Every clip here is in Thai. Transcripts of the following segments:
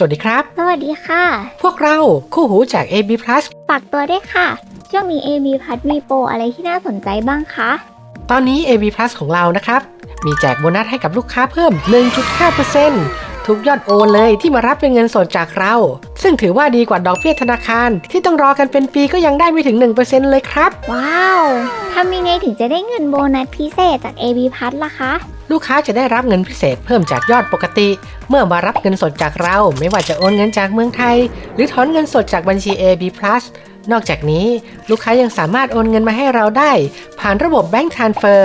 สวัสดีครับ สวัสดีค่ะ พวกเราคู่หูจาก AB Plus ฝากตัวด้วยค่ะ ช่วงนี้ AB พัดมีโปรอะไรที่น่าสนใจบ้างคะ ตอนนี้ AB Plus ของเรานะครับ มีแจกโบนัสให้กับลูกค้าเพิ่ม 1.5%ทุกยอดโอนเลยที่มารับเป็นเงินสดจากเรา ซึ่งถือว่าดีกว่าดอกเบี้ยธนาคาร ที่ต้องรอกันเป็นปีก็ยังได้ไม่ถึง 1%เลยครับ ว้าว ทำยังไงถึงจะได้เงินโบนัสพิเศษจาก AB พัดล่ะคะ ลูกค้าจะได้รับเงินพิเศษเพิ่มจากยอดปกติ เมื่อมารับเงินสดจากเรา ไม่ว่าจะโอนเงินจากเมืองไทย หรือถอนเงินสดจากบัญชี AB Plus นอกจากนี้ลูกค้ายังสามารถโอนเงินมาให้เราได้ ผ่านระบบ Bank Transfer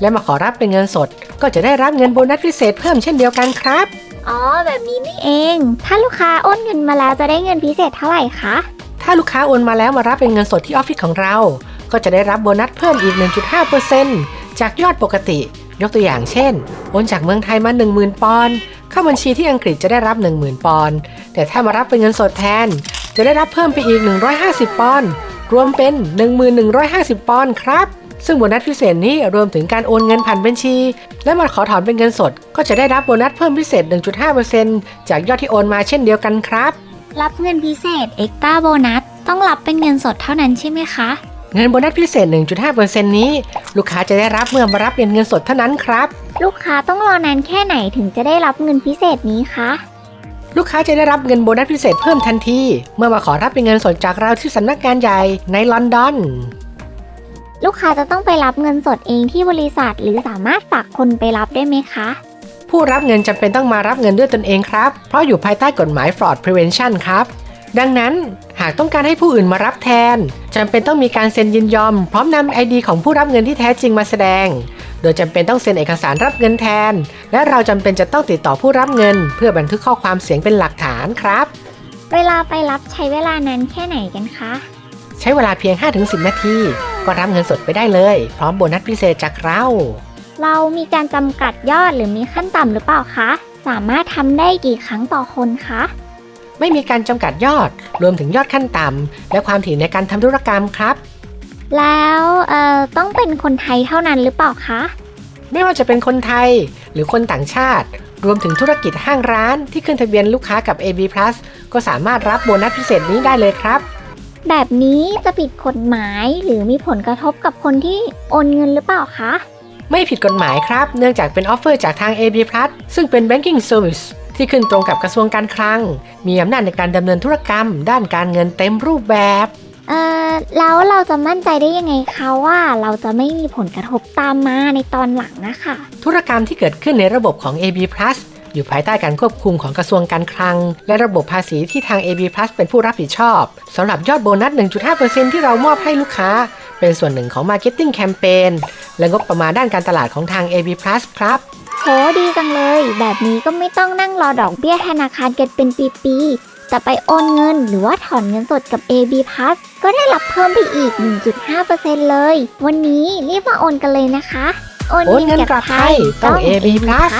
และมาขอรับเป็นเงินสด ก็จะได้รับเงินโบนัสพิเศษเพิ่มเช่นเดียวกันครับ อ๋อ แบบนี้นี่เอง ถ้าลูกค้าโอนเงินมาแล้วจะได้เงินพิเศษเท่าไหร่คะ ถ้าลูกค้าโอนมาแล้วมารับเป็นเงินสดที่ออฟฟิศของเรา ก็จะได้รับโบนัสเพิ่มอีก 1.5%จากยอดปกติ ยกตัวอย่างเช่น โอนจากเมืองไทยมา 10,000 ปอนด์เข้าบัญชีที่อังกฤษจะได้รับ 10,000 ปอนด์แต่ถ้ามารับเป็นเงินสดแทน จะได้รับเพิ่มไปอีก 150 ปอนด์รวมเป็น 1150 ปอนด์ครับ ซึ่งโบนัสพิเศษนี้รวมถึงการโอนเงินผ่านบัญชี และมาขอถอนเป็นเงินสด ก็จะได้รับโบนัสเพิ่มพิเศษ 1.5%จากยอดที่โอนมาเช่นเดียวกันครับ รับเงินพิเศษเอ็กต้าโบนัสต้องรับเป็นเงินสดเท่านั้นใช่ไหมคะ เงินโบนัสพิเศษ 1.5%นี้ ลูกค้าจะได้รับเมื่อมารับเป็นเงินสดเท่านั้นครับ ลูกค้าต้องรอนานแค่ไหนถึงจะได้รับเงินพิเศษนี้คะ ลูกค้าจะได้รับเงินโบนัสพิเศษเพิ่มทันที เมื่อมาขอรับเป็นเงินสดจากเราที่สำนักงานใหญ่ในลอนดอน ลูกค้าจะต้องไปรับเงินสดเองที่บริษัท หรือสามารถฝากคนไปรับได้ไหมคะ ผู้รับเงินจำเป็นต้องมารับเงินด้วยตนเองครับ เพราะอยู่ภายใต้กฎหมาย fraud prevention ครับ ดังนั้นหากต้องการให้ผู้อื่นมารับแทนจำเป็นต้องมีการเซ็นยินยอม พร้อมนำไอดีของผู้รับเงินที่แท้จริงมาแสดง โดยจำเป็นต้องเซ็นเอกสารรับเงินแทน และเราจำเป็นจะต้องติดต่อผู้รับเงิน เพื่อบันทึกข้อความเสียงเป็นหลักฐานครับ เวลาไปรับใช้เวลานานแค่ไหนกันคะ ใช้เวลาเพียง 5-10 นาที ก็รับเงินสดไปได้เลย พร้อมโบนัสพิเศษจากเรา เรามีการจำกัดยอดหรือมีขั้นต่ำหรือเปล่าคะ สามารถทำได้กี่ครั้งต่อคนคะ ไม่มีการจำกัดยอด รวมถึงยอดขั้นต่ำและความถี่ในการทำธุรกรรมครับ แล้วเอ่อต้องเป็นคนไทยเท่านั้นหรือเปล่าคะ ไม่ว่าจะเป็นคนไทยหรือคนต่างชาติ รวมถึงธุรกิจห้างร้านที่ขึ้นทะเบียนลูกค้ากับ AB Plus ก็สามารถรับโบนัสพิเศษนี้ได้เลยครับ แบบนี้จะผิดกฎหมายหรือมีผลกระทบกับคนที่โอนเงินหรือเปล่าคะ ไม่ผิดกฎหมายครับ เนื่องจากเป็นออฟเฟอร์จากทาง AB Plus ซึ่งเป็น Banking Service ที่ขึ้นตรงกับกระทรวงการคลัง มีอำนาจในการดำเนินธุรกรรม ด้านการเงินเต็มรูปแบบ เอ่อแล้วเราจะมั่นใจได้ยังไงคะว่าเราจะไม่มีผลกระทบตามมาในตอนหลังนะคะ ธุรกรรมที่เกิดขึ้นในระบบของ AB Plus อยู่ภายใต้การควบคุมของกระทรวงการคลัง และระบบภาษีที่ทาง AB Plus เป็นผู้รับผิดชอบสำหรับยอดโบนัส 1.5%ที่เรามอบให้ลูกค้า เป็นส่วนหนึ่งของ Marketing Campaign และงบประมาณด้านการตลาดของทาง AB Plus ครับโหดีจังเลย แบบนี้ก็ไม่ต้องนั่งรอดอกเบี้ยธนาคารกันเป็นปีๆ แต่ไปโอนเงินหรือว่าถอนเงินสดกับ AB Plus ก็ได้รับเพิ่มไปอีก 1.5%เลย วันนี้รีบมาโอนกันเลยนะคะ โอนเงินกับไทยต้อง AB Plus